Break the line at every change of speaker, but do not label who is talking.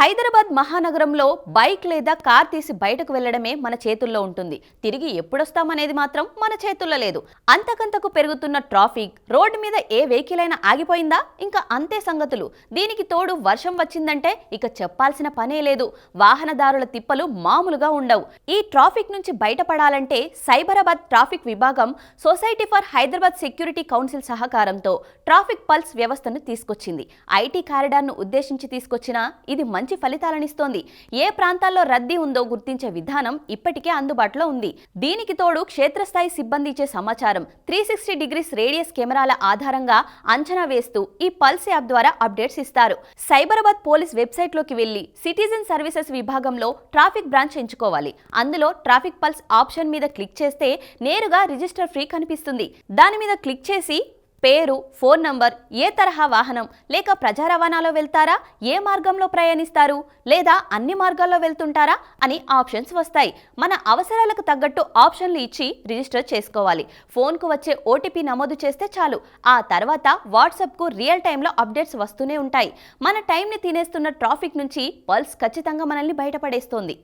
హైదరాబాద్ మహానగరంలో బైక్ లేదా కార్ తీసి బయటకు వెళ్ళడమే మన చేతుల్లో ఉంటుంది. తిరిగి ఎప్పుడొస్తామనేది మాత్రం మన చేతుల్లో లేదు. అంతకంతకు పెరుగుతున్న ట్రాఫిక్ రోడ్డు మీద ఏ వెహికల్ అయినా ఆగిపోయిందా? ఇంకా అంతే సంగతులు. దీనికి తోడు వర్షం వచ్చిందంటే ఇక చెప్పాల్సిన పనే లేదు. వాహనదారుల తిప్పలు మామూలుగా ఉండవు. ఈ ట్రాఫిక్ నుంచి బయటపడాలంటే సైబరాబాద్ ట్రాఫిక్ విభాగం society for Hyderabad security council సహకారంతో ట్రాఫిక్ పల్స్ వ్యవస్థను తీసుకొచ్చింది. ఐటీ కారిడార్ను ఉద్దేశించి తీసుకొచ్చిన ఇది మంచి ఫలితాలనిస్తోంది. ఏ ప్రాంతాల్లో రద్దీ ఉందో గుర్తించే విధానం ఇప్పటికే అందుబాటులో ఉంది. దీనికి తోడు క్షేత్రస్థాయి సిబ్బంది ఇచ్చే సమాచారం త్రీ సిక్స్టీ డిగ్రీస్ రేడియస్ కెమెరాల ఆధారంగా అంచనా వేస్తూ ఈ పల్స్ యాప్ ద్వారా అప్డేట్స్ ఇస్తారు. సైబరాబాద్ పోలీస్ వెబ్సైట్లోకి వెళ్ళి సిటిజన్ సర్వీసెస్ విభాగంలో ట్రాఫిక్ బ్రాంచ్ ఎంచుకోవాలి. అందులో ట్రాఫిక్ పల్స్ ఆప్షన్ మీద క్లిక్ చేస్తే నేరుగా రిజిస్టర్ ఫ్రీ కనిపిస్తుంది. దాని మీద క్లిక్ చేసి పేరు ఫోన్ నంబర్ ఏ తరహా వాహనం లేక ప్రజా రవాణాలో వెళ్తారా ఏ మార్గంలో ప్రయాణిస్తారు లేదా అన్ని మార్గాల్లో వెళ్తుంటారా అని ఆప్షన్స్ వస్తాయి. మన అవసరాలకు తగ్గట్టు ఆప్షన్లు ఇచ్చి రిజిస్టర్ చేసుకోవాలి. ఫోన్కు వచ్చే ఓటీపీ నమోదు చేస్తే చాలు. ఆ తర్వాత వాట్సాప్కు రియల్ టైంలో అప్డేట్స్ వస్తూనే ఉంటాయి. మన టైంని తినేస్తున్న ట్రాఫిక్ నుంచి పల్స్ ఖచ్చితంగా మనల్ని బయటపడేస్తోంది.